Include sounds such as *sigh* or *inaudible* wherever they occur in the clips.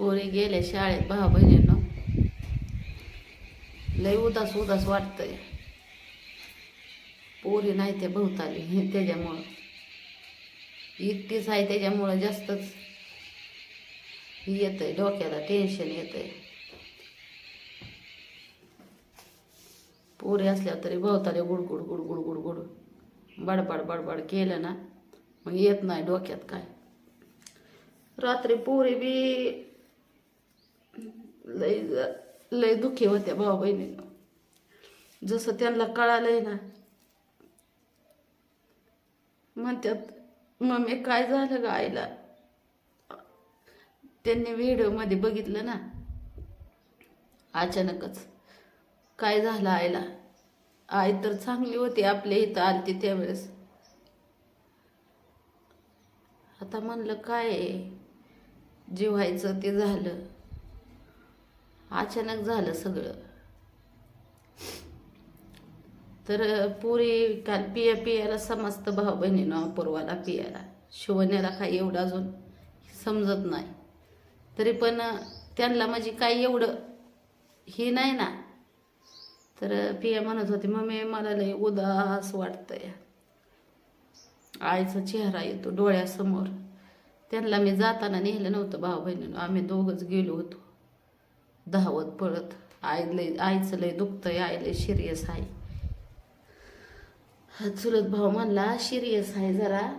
पोरी गेल्या शाळेत भाऊ बहिणीनं. लय उदास उदास वाटतंय. पोरी नाही ते भोवताली हे त्याच्यामुळं. एकटीच आहे त्याच्यामुळं जास्तच हे येतंय डोक्याला टेन्शन येतंय. पोरी असल्या तरी भोवताली गुडगुड गुडगुड गुडगुड बडबड बडबड केलं ना मग येत नाही डोक्यात काय. रात्री पोरी बी लय लय दुःखी होत्या भाऊ बहिणीनं जसं त्यांना कळालंय ना. म्हणतात मम्मी काय झालं ग आईला? त्यांनी व्हिडिओमध्ये बघितलं ना. अचानकच काय झालं आईला? आई तर चांगली होती आपल्या इथं आलती त्यावेळेस. आता म्हणलं काय आहे? जे व्हायचं ते झालं. अचानक झालं सगळं. तर पुरी काल पिया पियाला समजतं भाऊ बहिणीनं अपूर्वाला पियाला. शिवण्याला काही एवढं अजून समजत नाही. तरी पण त्यांना माझी काही एवढं ही नाही ना. तर पिया म्हणत होती मम्मी मला लय उदास वाटतंय. आईचा चेहरा येतो डोळ्यासमोर. त्यांना मी जाताना नेलं नव्हतं भाऊ बहिणीनं. आम्ही दोघंच गेलो होतो. धावत पळत. आई आईचं लय दुखतंय आई लय सिरियस आहे. हा चुलत भाऊ म्हणला सिरियस आहे जरा.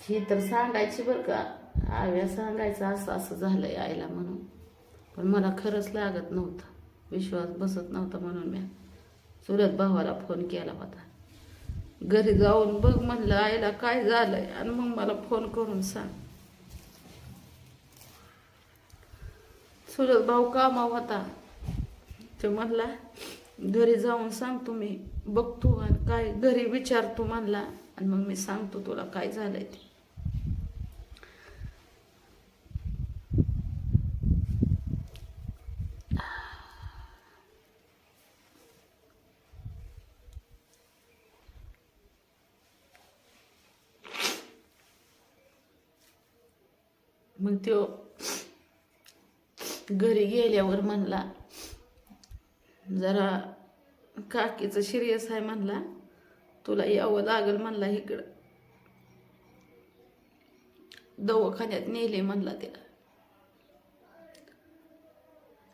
ही तर सांगायची बरं का. आव्या सांगायचं असं असं झालंय आईला म्हणून. पण मला खरंच लागत नव्हतं. विश्वास बसत नव्हता म्हणून मी चुलत भावाला फोन केला होता. घरी जाऊन बघ म्हणलं आईला काय झालंय? आणि मग मला फोन करून सांग. चुलत भाऊ कामा होता. तो म्हणला घरी जाऊन सांगतो मी बघतो आणि काय घरी विचारतो म्हणला. आणि मग मी सांगतो तुला काय झालंय ते. मग त्यो घरी गेल्यावर म्हणला जरा काकीचं सिरियस आहे म्हणला. तुला यावं लागल म्हणला इकडं. दवाखान्यात नेले म्हणला तिला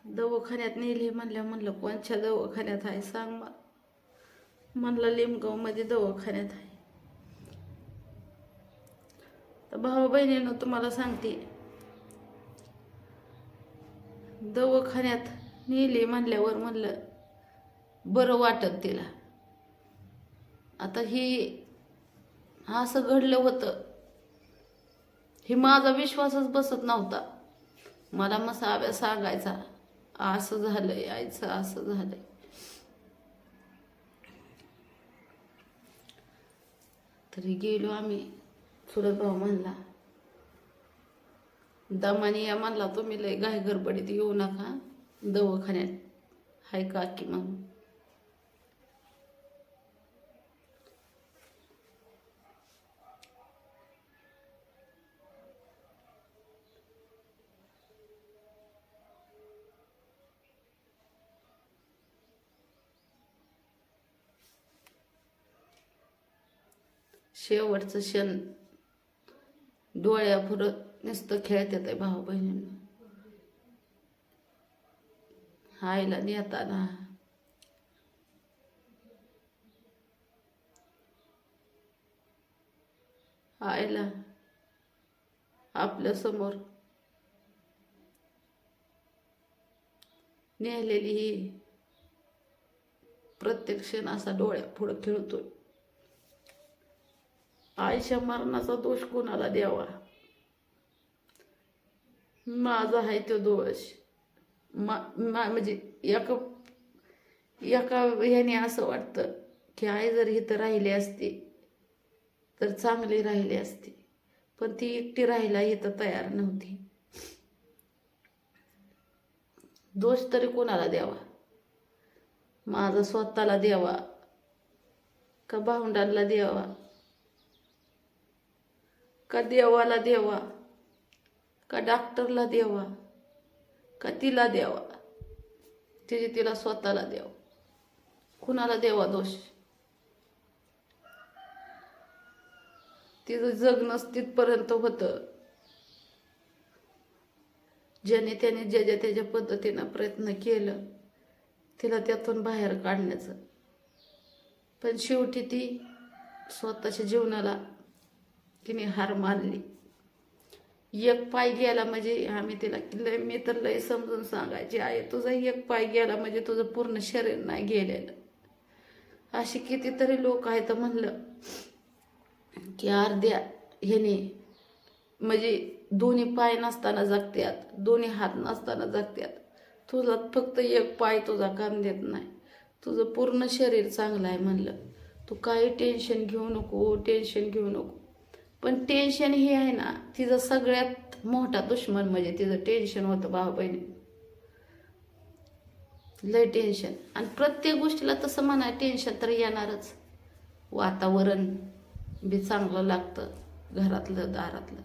दवाखान्यात नेले म्हणल्या म्हणलं कोणच्या दवाखान्यात आहे सांग मला. म्हणलं लिमगावमध्ये दवाखान्यात आहे. तर भाऊ बहिणीनं तुम्हाला सांगते दवाखान्यात नेले म्हणल्यावर म्हणलं बरं वाटत तिला. आता ही असं घडलं होतं. हे माझा विश्वासच बसत नव्हता. मला मसाव्या सांगायचा असं झालं यायचं असं झालंय. तरी गेलो आम्ही. चुलत भाऊ म्हणला दमाने या म्हणला तुम्ही लय गाय गडबडीत येऊ नका दवाखान्यात. हाय काकी म्हणून शेवटचं क्षण डोळ्या फुरत नुसतं खेळतात आहे भाऊ बहिणींना आईला नेताना आईला आपल्यासमोर नेलेली ही प्रत्येक क्षण असा डोळ्या पुढं खेळतोय. आईच्या मरणाचा दोष कोणाला द्यावा? माझा आहे तो दोष. मा मा- म्हणजे एका एका ह्याने असं वाटतं की आई जर इथं राहिली असती तर चांगली राहिली असती. पण ती एकटी राहायला इथं तयार नव्हती. दोष तरी कोणाला द्यावा? माझा स्वतःला द्यावा? का भावंडांना द्यावा? का देवाला देवा का डॉक्टरला द्यावा का तिला द्यावा तिचे तिला स्वतःला द्यावा कुणाला द्यावा दोष? तिचं जगणंच तिथपर्यंत होतं. ज्याने त्याने ज्या ज्या त्याच्या पद्धतीनं प्रयत्न केलं तिला त्यातून बाहेर काढण्याचं. पण शेवटी ती स्वतःच्या जीवनाला तिने हार मानली. एक पाय गेला म्हणजे आम्ही तिला लय मी तर लय समजून सांगायची आहे तुझा एक पाय गेला म्हणजे तुझं पूर्ण शरीर नाही गेलेलं. अशी कितीतरी लोक आहेत म्हणलं की अर्ध्या ह्याने म्हणजे दोन्ही पाय नसताना जगत्यात दोन्ही हात नसताना जगत्यात. तुझा फक्त एक पाय तुझा काम देत नाही. तुझं पूर्ण शरीर चांगलं आहे म्हणलं. तू काही टेन्शन घेऊ नको टेन्शन घेऊ नको. पण टेन्शन हे आहे ना तिचं सगळ्यात मोठा दुश्मन म्हणजे तिचं टेन्शन होतं भाऊ बहिणी. लय टेन्शन आणि प्रत्येक गोष्टीला तसं म्हणा टेन्शन तर येणारच. वातावरण बी चांगलं लागतं घरातलं दारातलं.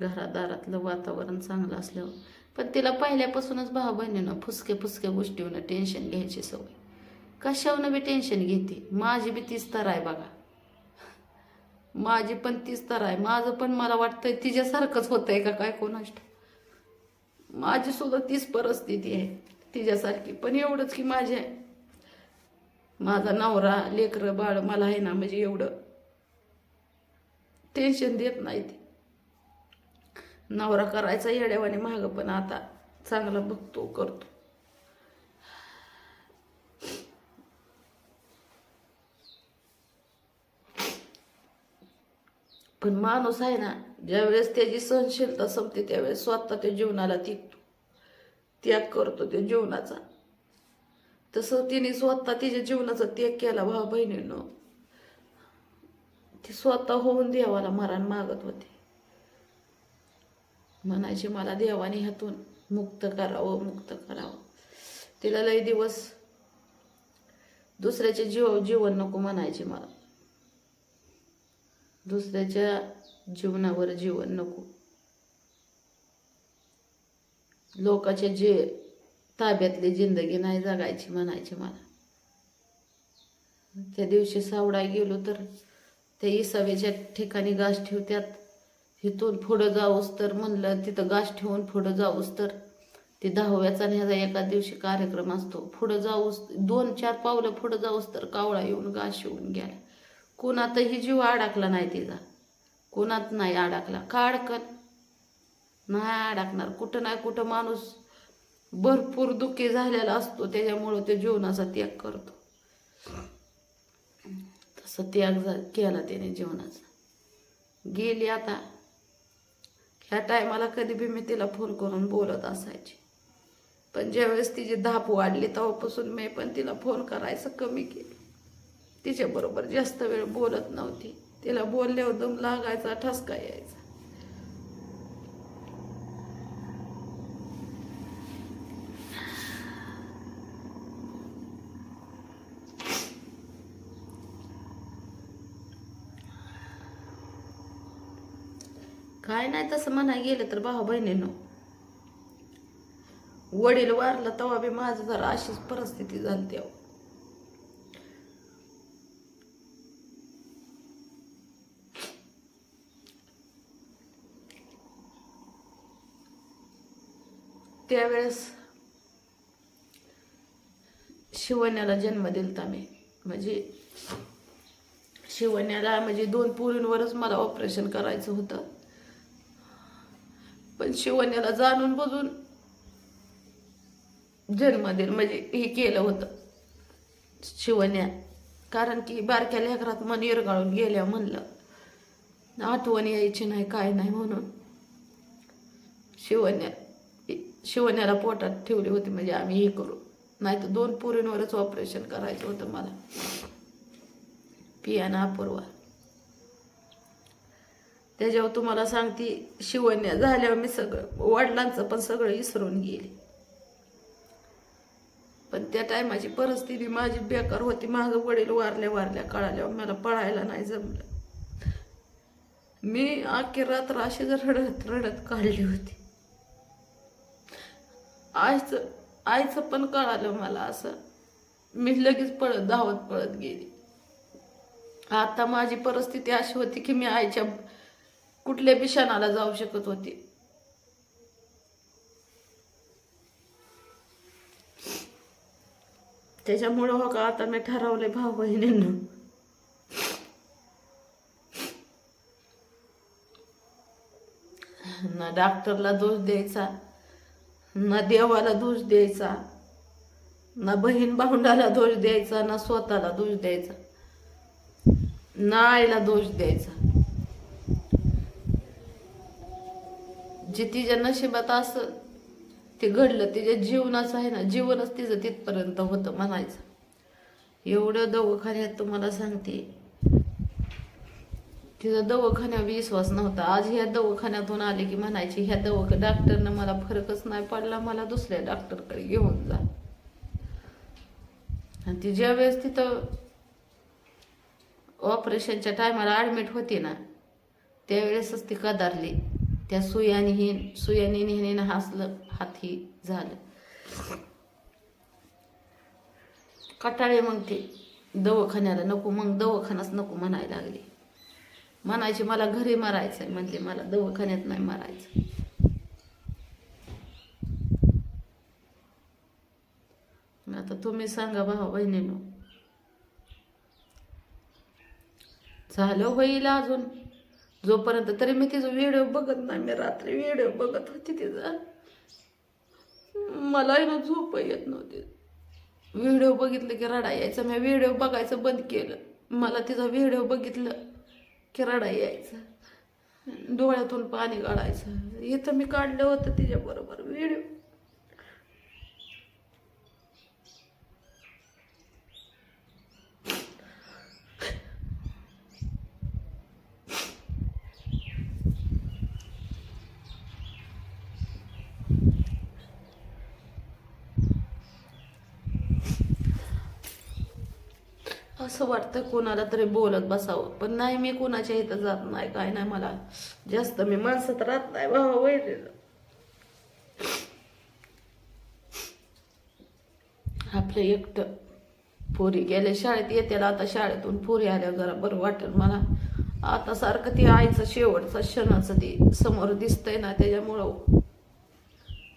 घरादारातलं वातावरण चांगलं असल्यावर पण तिला पहिल्यापासूनच भाऊ बहिणीनं फुसके फुसके गोष्टीवरनं टेन्शन घ्यायची सवय. कशावनं बी टेन्शन घेते? माझी बी तीच तर आहे बघा. माझी पण तीच तर आहे. माझं पण मला वाटतंय तिच्यासारखंच होतंय का काय कोणाष्ट? माझी सुद्धा तीच परिस्थिती आहे तिच्यासारखी. पण एवढंच की माझे माझा नवरा लेकरं बाळ मला आहे ना म्हणजे एवढं टेन्शन देत नाही ती नवरा करायचा येड्यावाने मागं पण आता चांगला बघतो करतो. पण माणूस आहे ना ज्यावेळेस त्याची सहनशीलता संपते त्यावेळेस स्वतः त्या जीवनाला तिकतो त्याग करतो त्या जीवनाचा. तसं तिने स्वतः तिच्या जीवनाचा त्याग केला भाऊ बहिणीनं ती स्वतः होऊन देवाला मरण मागत होती. म्हणायची मला देवाने ह्यातून मुक्त करावं मुक्त करावं. तिला लय दिवस दुसऱ्याचे जीव जीवन नको म्हणायचे मला. दुसऱ्याच्या जीवनावर जीवन नको. लोकाचे जे ताब्यातली जिंदगी नाही जगायची म्हणायची मला. त्या दिवशी सावडा गेलो तर त्या इसावेच्या ठिकाणी घास ठेवत्यात. इथून पुढं जाऊस तर म्हणलं तिथं गाश ठेवून पुढं जाऊस तर. ते दहाव्याचा आणि ह्याचा एका दिवशी कार्यक्रम असतो. पुढं जाऊस दोन चार पावलं पुढं जाऊस तर कावळा येऊन गाश येऊन गेला. कोणातही जीव अडकला नाही तिचा. कोणात नाही अडकला. का अडकल नाही अडकणार. कुठं नाही कुठं माणूस भरपूर दुःखी झालेला असतो. त्याच्यामुळं ते जीवनाचा त्याग करतो. तसं त्याग झा- केला त्याने जीवनाचा. गेली आता. ह्या टायमाला कधी बी मी तिला फोन करून बोलत असायची. पण ज्यावेळेस तिची धाप वाढली तेव्हापासून मी पण तिला फोन करायचं कमी केलं. तिच्याबरोबर जास्त वेळ बोलत नव्हती. तिला बोलल्यावर दम लागायचा ठसका यायचा काय नाही तसं म्हणाय गेलं तर भाऊ बहिणीनं वडील वारला तेव्हा बी माझं जरा अशीच परिस्थिती झाली तेव्हा त्यावेळेस शिवण्याला जन्म दिलता मी. म्हणजे शिवण्याला म्हणजे दोन पोरींवरच मला ऑपरेशन करायचं होतं. पण शिवण्याला जाणून बुजून जन्मदिन म्हणजे हे केलं होतं. शिवण्या कारण की बारक्या लेकरात मन इरगाळून गेल्या म्हणलं. आठवण यायची नाही काय नाही म्हणून. शिवण्या शिवण्याला पोटात ठेवली होती म्हणजे आम्ही हे करू. नाही तर दोन पोरींवरच ऑपरेशन करायचं होतं मला. पियाना अपूर्वा. त्याच्यावर तुम्हाला सांगते शिवण्या झाल्यावर मी सगळं वडिलांचं पण सगळं विसरून गेले. पण त्या टायमाची परिस्थिती माझी बेकार होती. माझं वडील वारल्या वारल्या कळाल्यावर मला पळायला नाही जमलं. मी अख्खी रात्र अशीच रडत रडत काढली होती. आईचं आईचं पण कळालं मला असं. मी लगेच पळत धावत पळत गेली. आता माझी परिस्थिती अशी होती की मी आईच्या कुठल्या क्षणाला जाऊ शकत होती. त्याच्यामुळं हो का आता मी ठरवले भाऊ बहिणींना. ना डॉक्टरला दोष द्यायचा ना देवाला दोष द्यायचा ना बहीण भाऊंडाला दोष द्यायचा ना स्वतःला दोष द्यायचा ना आईला दोष द्यायचा. जे तिच्या नशिबात असं ते घडलं तिच्या जीवनाचं आहे ना जीवनच तिचं तिथपर्यंत होतं म्हणायचं. एवढं दवाखान्यात तुम्हाला सांगते. तिचा दवाखान्यावर विश्वास नव्हता. आज ह्या दवाखान्यातून आले की म्हणायची ह्या दवा डॉक्टरनं मला फरकच नाही पडला मला दुसऱ्या डॉक्टरकडे घेऊन जा. आणि ती ज्या वेळेस तिथं ऑपरेशनच्या टायमाला ॲडमिट होती ना त्यावेळेसच ती कदारली. त्या सुयाने ही सुयाने नेहमीनं हसलं हाती झालं. कटाळे मग ते दवाखान्याला नको मग दवाखानाच नको म्हणायला लागली. म्हणायची मला घरी मारायचंय म्हणले मला दवाखान्यात नाही मारायचं. आता तुम्ही सांगा भाऊ बहिणीनो. झालं होईल अजून? जोपर्यंत तरी मी तिचा व्हिडिओ बघत नाही मी रात्री व्हिडिओ बघत होती तिचा. मला ना झोप येत नव्हती. व्हिडिओ बघितलं की रडा यायचा मी व्हिडिओ बघायचं बंद केलं. मला तिचा व्हिडिओ बघितलं की रडा यायचं. डोळ्यातून पाणी काढायचं इथं मी काढलं होतं तिच्याबरोबर व्हिडिओ असं वाटतं कोणाला तरी बोलत बसावं. पण नाही मी कोणाच्या इथं जात नाही काय नाही मला. जास्त मी माणसात राहत नाही भावा वैरेल आपलं एकटं पोरी गेल्या शाळेत येते आता शाळेतून पोरी आल्या जरा बरं वाटेल मला. आता सारखं ती आईचं शेवटचा क्षणाचं ती समोर दिसतंय ना त्याच्यामुळं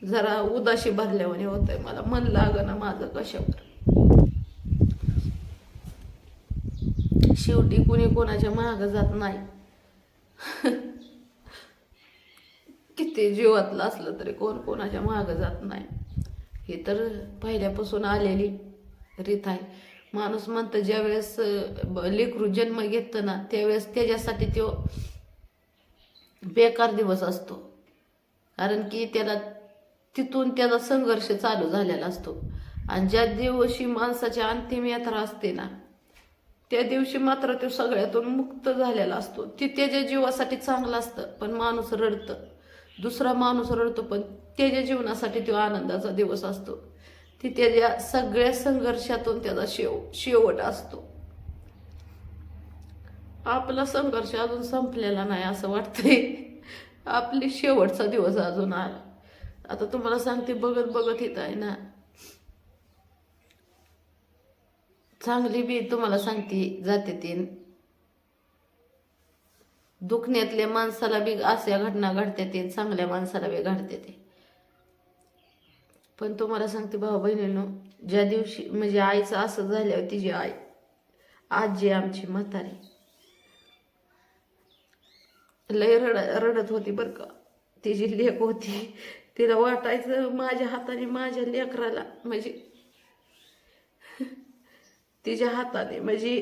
जरा उदाशी भरल्यावाने होतंय मला. मन ना माझं कशावर? शेवटी कोणी कोणाच्या माग जात नाही. किती जीवातलं असलं तरी कोण कोणाच्या माग जात नाही. हे तर पहिल्यापासून आलेली रीत आहे. माणूस म्हणतं ज्यावेळेस ब- लेकरू जन्म घेतं ना त्यावेळेस त्याच्यासाठी तो बेकार दिवस असतो. कारण की त्याला तिथून त्याचा संघर्ष चालू झालेला असतो. आणि ज्या दिवशी माणसाची अंतिम यात्रा असते ना त्या दिवशी मात्र तो सगळ्यातून मुक्त झालेला असतो. ती त्याच्या जीवासाठी चांगलं असतं पण माणूस रडतं. दुसरा माणूस रडतो पण त्याच्या जीवनासाठी तो आनंदाचा दिवस असतो. ती त्याच्या सगळ्या संघर्षातून त्याचा शेव शेवट असतो. आपला संघर्ष अजून संपलेला नाही असं वाटतंय. आपली शेवटचा दिवस अजून आला. आता तुम्हाला सांगते बघत बघत येत आहे ना चांगली बी तुम्हाला सांगते जाते ती. दुखण्यातल्या माणसाला बी अशा घटना घडते ते चांगल्या माणसाला बी घडते ते. पण तुम्हाला सांगते भाऊ बहिणीनो ज्या दिवशी म्हणजे आईचं असं झाल्यावर तिची आई आजी आमची म्हातारी. लय रड रडत होती बरं का. तिची लेक होती. तिला वाटायचं माझ्या हाताने माझ्या लेकराला म्हणजे तिच्या हाताने. म्हणजे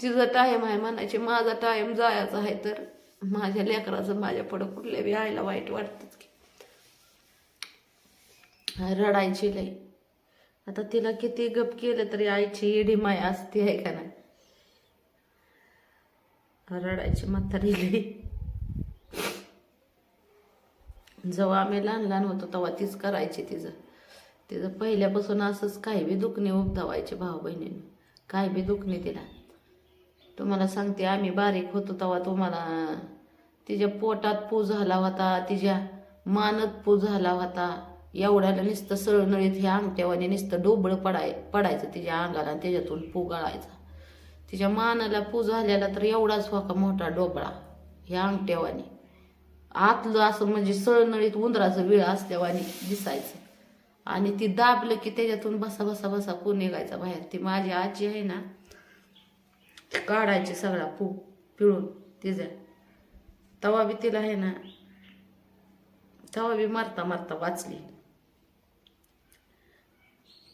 तिचा टायम आहे म्हणायचे माझा टाईम जायचा आहे तर माझ्या लेकराचं माझ्या पुढं कुठल्या बी आईला वाईट वाटतच की. रडायची लई. आता तिला किती गप केलं तरी आईची इडी माय असते आहे का नाही? रडायची म्हातारी लई. जेव्हा आम्ही लहान लहान होतो तेव्हा तीच करायची तिचं. तिचं पहिल्यापासून असंच काही बी दुखणे उपदावायचे भाऊ बहिणीनं. काय बी दुखणे तिला. तुम्हाला सांगते आम्ही बारीक होतो तेव्हा तुम्हाला तिच्या पोटात पू झाला होता तिच्या मानत पू झाला होता. एवढ्याला नुसतं सळनळीत ह्या अंगठ्यावाने नुसतं डोबळं पडाय पडायचं तिच्या अंगाला आणि त्याच्यातून पू गळायचा. तिच्या मानाला पू झालेला तर एवढाच वाका मोठा डोबळा ह्या अंगठ्यावाने आतलं असं म्हणजे सळनळीत उंदराचं विळ असल्यावाने दिसायचं. आणि ती दाबलं की त्याच्यातून बसा बसा बसा पू निघायचा बाहेर. ती माझी आजी आहे ना काढायची सगळा पू पिळून तिचा तवा बी तिला आहे ना तवा बी मारता मारता वाचली.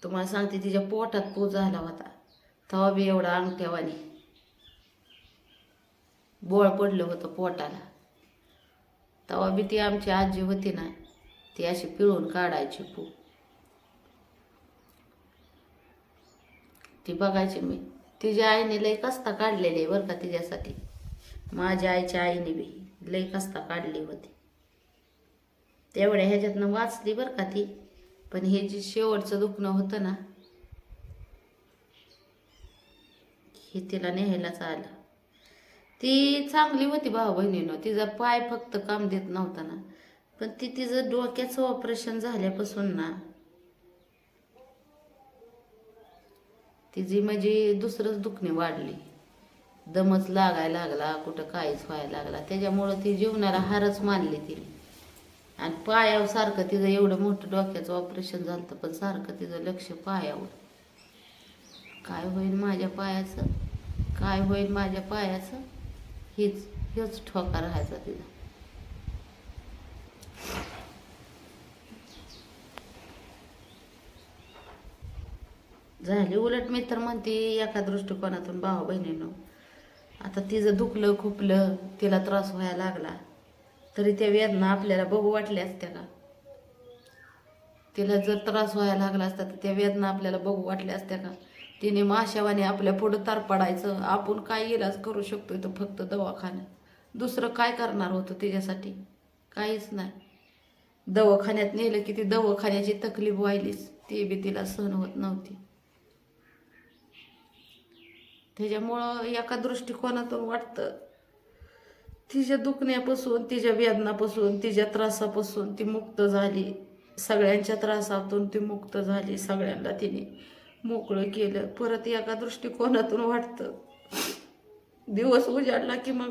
तुम्हाला सांगते तिच्या पोटात पू झाला होता. तवा बी एवढा अंगठ्यावानी. बोळ पडलं होतं पोटाला. तवा बी ती आमची आजी होती ना ती अशी पिळून काढायची पू. ती बघायची मी. तिच्या आईने लई कस्ता काढलेली आहे बरं का तिच्यासाठी. माझ्या आईच्या आईने बी लई कस्ता काढली होती. तेवढ्या ह्याच्यातनं वाचली बरं का ती. पण हे जे शेवटचं दुखणं होतं ना हे तिला न्यायलाच आलं. ती चांगली होती भाऊ बहिणीनं. तिचा पाय फक्त काम देत नव्हता ना. पण ती तिचं डोक्याचं ऑपरेशन झाल्यापासून ना तिची म्हणजे दुसरंच दुखणे वाढली. दमच लागायला लागला कुठं काहीच व्हायला लागला. त्याच्यामुळं ती जीवनाला हारच मानली तिने आणि पायावर सारखं तिचं एवढं मोठं डोक्याचं ऑपरेशन झालं पण सारखं तिचं लक्ष पायावर. काय होईल माझ्या पायाचं? काय होईल माझ्या पायाचं? हीच हेच ठोका राहायचा तिचा. झाली. उलट मी तर म्हणते एका दृष्टिकोनातून भाऊ बहिणीनं आता तिचं दुखलं खुपलं तिला त्रास व्हायला लागला तरी त्या वेदना आपल्याला बघू वाटल्या असत्या का? तिला जर त्रास व्हायला लागला असता तर त्या वेदना आपल्याला बघू वाटल्या असत्या का? तिने माशावाने आपल्या पुढं तार पडायचं. आपण काय इलाज करू शकतो तर फक्त दवाखान्यात. दुसरं काय करणार होतं तिच्यासाठी? काहीच नाही. दवाखान्यात नेलं की ती दवाखान्याची तकलीफ व्हायलीच. ती बी तिला सहन होत नव्हती. त्याच्यामुळं एका दृष्टिकोनातून वाटतं. तिच्या दुखण्यापासून तिच्या वेदनापासून तिच्या त्रासापासून ती मुक्त झाली. सगळ्यांच्या त्रासातून ती मुक्त झाली सगळ्यांना तिने मोकळं केलं. परत एका दृष्टिकोनातून वाटतं. दिवस उजाडला की मग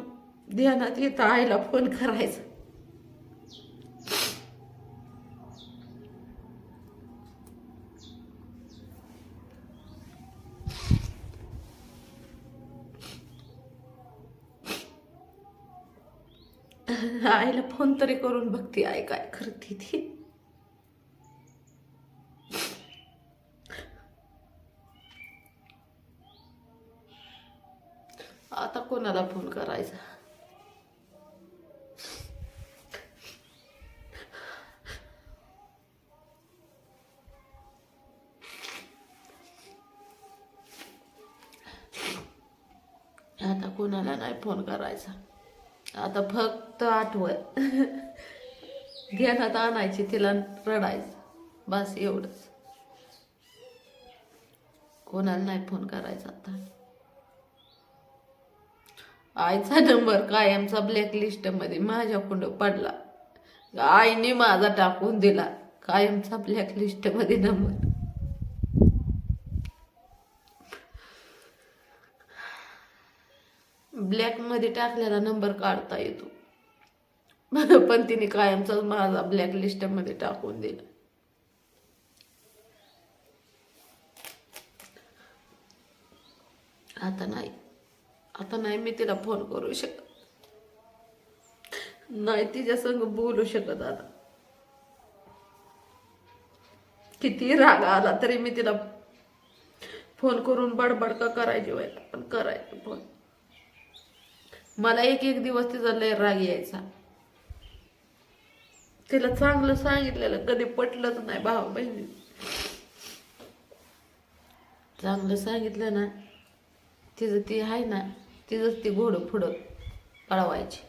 ध्यानात येतं आईला फोन करायचा. आईला फोन तरी करून बघते आई काय करते ती. आता कोणाला फोन करायचा? आता कोणाला नाही फोन करायचा? आता फक्त आठवण. ध्यानात आणायची तिला रडायचं. बस एवढंच. कोणाला नाही फोन करायचा आता. आईचा नंबर कायमचा ब्लॅकलिस्टमध्ये माझ्याकडं पडला. आईने माझा टाकून दिला. कायमचा ब्लॅकलिस्टमध्ये नंबर. ब्लॅकमध्ये टाकलेला नंबर काढता येतो. *laughs* पण तिने कायमचाच माझा ब्लॅक लिस्टमध्ये टाकून दिला. आता नाही. आता नाही मी तिला फोन करू शकत. नाही तिच्या संग बोलू शकत आता. किती राग आला तरी मी तिला फोन करून बडबड का करायची व्हायला पण करायचं फोन मला एक एक दिवस तिचा लय राग यायचा. तिला चांगलं सांगितलेलं कधी पटलंच नाही भावा बहिणी. चांगलं सांगितलं ना तिचं ती आहे ना तिचंच ती घोडं फुडं पळवायची.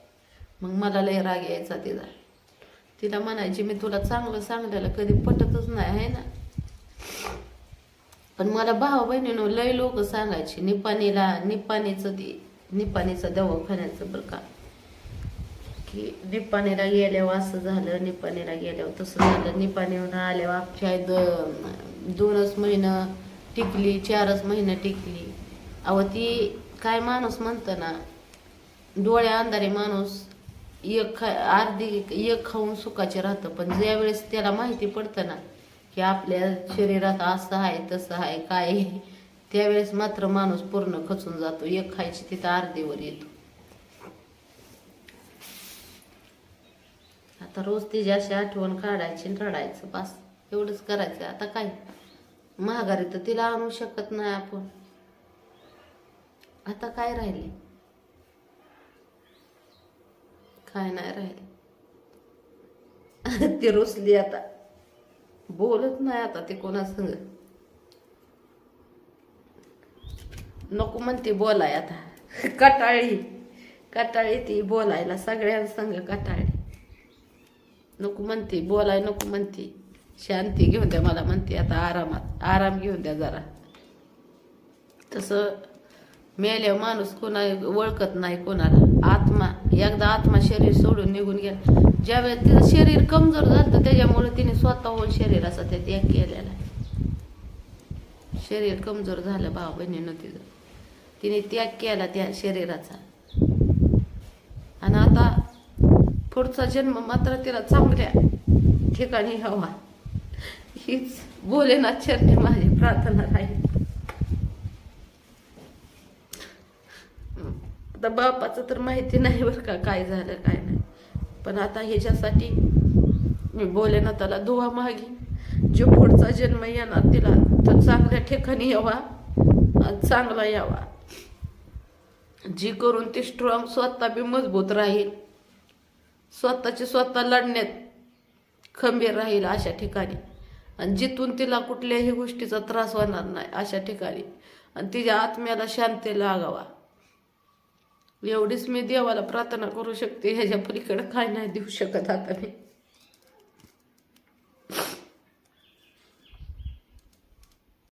मग मला लय राग यायचा तिचा. तिला म्हणायची मी तुला चांगलं सांगलेलं कधी पटतच नाही आहे ना? पण मला भावा बहिणीनं लय लोक सांगायची निपाणीला निपाणीचं ती निपाणीचा दवाखान्याचं बरं का. की निपाणीला गेल्यावर असं झालं निपाणीला गेल्यावर तसं झालं. निपाणीहून आल्यावर अख्ख्या द दोनच महिनं टिकली चारच महिनं टिकली. अहो ती काय माणूस म्हणतं ना डोळ्या अंधारे माणूस एक खा अर्धी एक खाऊन सुखाचे राहतं. पण ज्यावेळेस त्याला माहिती पडतं ना की आपल्या शरीरात असं आहे तसं आहे काय आहे, त्यावेळेस मात्र माणूस पूर्ण खचून जातो. एक खायची तिथं अर्धेवर येतो. आता रोज तिची अशी आठवण काढायची आणि रडायचं बस एवढंच करायचं. आता काय? महागारी तर तिला आणू शकत नाही आपण. आता काय राहिले? काय नाही राहिले. *laughs* ती रुसली आता. बोलत नाही आता ते कोणा संग नको म्हणते बोलाय आता. कटाळी. कटाळी ती बोलायला सगळ्यांसंग कटाळी. नको म्हणते बोलाय नको म्हणते. शांती घेऊन द्या मला म्हणते आता आरामात. आराम घेऊन द्या जरा. तसं मेल्यावर माणूस कोणा ओळखत नाही कोणाला. आत्मा एकदा आत्मा शरीर सोडून निघून गेला. ज्यावेळेस तिचं शरीर कमजोर झालं त्याच्यामुळे तिने स्वतःहून शरीराचा त्या त्याग केलेला. शरीर कमजोर झालं भाऊ बहिणीनं तिचं. तिने त्याग केला त्या शरीराचा. आणि आता पुढचा जन्म मात्र तिला चांगल्या ठिकाणी हवा. हीच भोलेनाथ चरणी माझी प्रार्थना राहील. आता बापाचं तर माहिती नाही बरं का काय झालं काय नाही. पण आता ह्याच्यासाठी मी भोलेनाथाला दुवा मागी जो पुढचा जन्म येणार तिला तर चांगल्या ठिकाणी यावा चांगला यावा. जी करून ती स्ट्रॉंग स्वतः बी मजबूत राहील. स्वतःची स्वतः लढण्यात खंबीर राहील अशा ठिकाणी. आणि जिथून तिला कुठल्याही गोष्टीचा त्रास होणार नाही अशा ठिकाणी. आणि तिच्या आत्म्याला शांती लागावा. एवढीच मी देवाला प्रार्थना करू शकते ह्याच्या पलीकडे काय नाही देऊ शकत आता मी.